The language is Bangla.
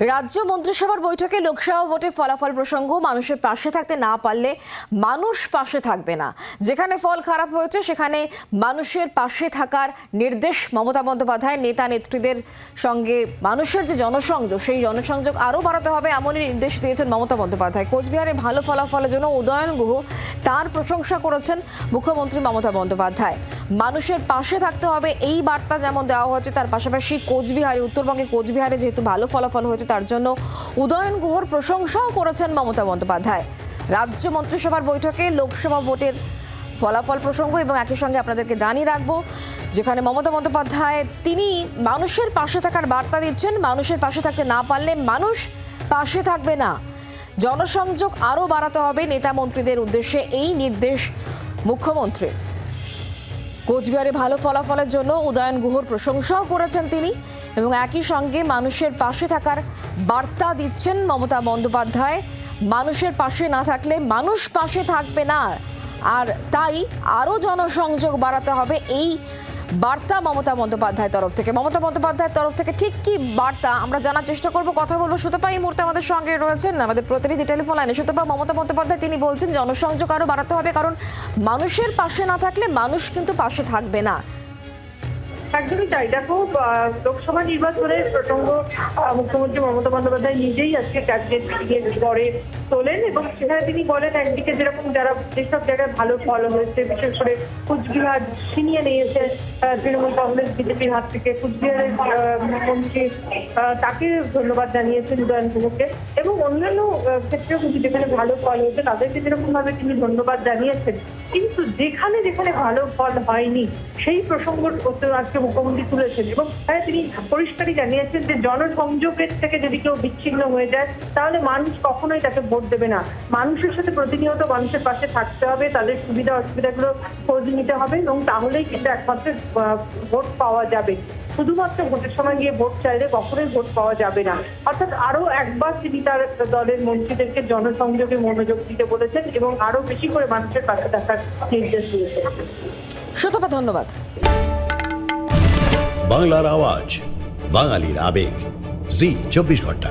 রাজ্য মন্ত্রিসভার বৈঠকে লোকসভা ভোটে ফলাফল প্রসঙ্গ, মানুষের পাশে থাকতে না পারলে মানুষ পাশে থাকবে না। যেখানে ফল খারাপ হয়েছে, সেখানে মানুষের পাশে থাকার নির্দেশ মমতা বন্দ্যোপাধ্যায়, নেতা নেত্রীদের সঙ্গে মানুষের যে জনসংযোগ, সেই জনসংযোগ আরও বাড়াতে হবে এমনই নির্দেশ দিয়েছেন মমতা বন্দ্যোপাধ্যায়। কোচবিহারে ভালো ফলাফলের জন্য উদয়ন গুহ তার প্রশংসা করেছেন মুখ্যমন্ত্রী মমতা বন্দ্যোপাধ্যায়। মানুষের পাশে থাকতে হবে। এই বার্তা যেমন দেওয়া হচ্ছে তার পাশাপাশি কোচবিহারে উত্তরবঙ্গে কোচবিহারে যেহেতু ভালো ফলাফল হয়েছে, তার জন্য উদয়ন গুহর প্রশংসাও করেছেন মমতা বন্দ্যোপাধ্যায়। রাজ্য মন্ত্রিসভার বৈঠকে লোকসভা ভোটের ফলাফল প্রসঙ্গ এবং একই সঙ্গে আপনাদেরকে জানিয়ে রাখব, যেখানে মমতা বন্দ্যোপাধ্যায় তিনি মানুষের পাশে থাকার বার্তা দিচ্ছেন। মানুষের পাশে থাকতে না পারলে মানুষ পাশে থাকবে না। জনসংযোগ আরও বাড়াতে হবে, নেতা মন্ত্রীদের উদ্দেশ্যে এই নির্দেশ মুখ্যমন্ত্রীর। কোচবিহারে ভালো ফলাফলের জন্য উদয়ন গুহর প্রশংসাও করেছেন তিনি এবং একই সঙ্গে মানুষের পাশে থাকার বার্তা দিচ্ছেন মমতা বন্দ্যোপাধ্যায়। মানুষের পাশে না থাকলে মানুষ পাশে থাকবে না। আর তাই আরও জনসংযোগ বাড়াতে হবে এই বার্তা মমতা বন্দ্যোপাধ্যায় তরফ থেকে। মমতা বন্দ্যোপাধ্যায়ের তরফ থেকে ঠিক কি বার্তা? আমরা জানার চেষ্টা করব, কথা বলব সুতপা এই মুহূর্তে আমাদের সঙ্গে রয়েছেন আমাদের প্রতিনিধি টেলিফোন লাইনে। সুতপা, মমতা বন্দ্যোপাধ্যায়, তিনি বলছেন, জনসংযোগ আরও বাড়াতে হবে, কারণ মানুষের পাশে না থাকলে মানুষ কিন্তু পাশে থাকবে না। একদমই তাই। দেখো লোকসভা নির্বাচনের প্রসঙ্গ মুখ্যমন্ত্রী মমতা বন্দ্যোপাধ্যায় নিজেই আজকে ক্যাবিনেট মিটিং এর পরে তোলেন এবং সেখানে তিনি বলেন, একদিকে যেরকম যারা যেসব জায়গায় ভালো ফল হয়েছে, বিশেষ করে কুচবিহার ছিনিয়ে নিয়েছে তৃণমূল কংগ্রেস, বিজেপির হাত থেকে কুচবিহারের মন্ত্রী তাকে ধন্যবাদ জানিয়েছেন উদয়ন গুহকে এবং অন্যান্য ক্ষেত্রেও কিন্তু যেখানে ভালো ফল হয়েছে, তাদেরকে যেরকম ভাবে তিনি ধন্যবাদ জানিয়েছেন কিন্তু যেখানে যেখানে ভালো ফল হয়নি, সেই প্রসঙ্গ আজকে মুখ্যমন্ত্রী তুলেছেন। এবং হ্যাঁ তিনি পরিষ্কারই জানিয়েছেন যে জনসংযোগের থেকে যদি কেউ বিচ্ছিন্ন হয়ে যায়, তাহলে মানুষ কখনোই তাকে ভোট দেবে না। মানুষের সাথে প্রতিনিয়ত মানুষের পাশে থাকতে হবে, তাদের সুবিধা অসুবিধাগুলো খোঁজ নিতে হবে, এবং তাহলেই কিন্তু একমাত্র ভোট পাওয়া যাবে। শুধুমাত্র ভোটের সময় গিয়ে ভোট চাইলে কখনোই ভোট পাওয়া যাবে না। অর্থাৎ আরও একবার তিনি তার দলের মন্ত্রীদেরকে জনসংযোগে মনোযোগ দিতে বলেছেন এবং আরও বেশি করে মানুষের পাশে থাকার নির্দেশ দিয়েছেন। সুতপা ধন্যবাদ। বাংলার আওয়াজ বাঙালির আবেগ। জি চব্বিশ ঘণ্টা।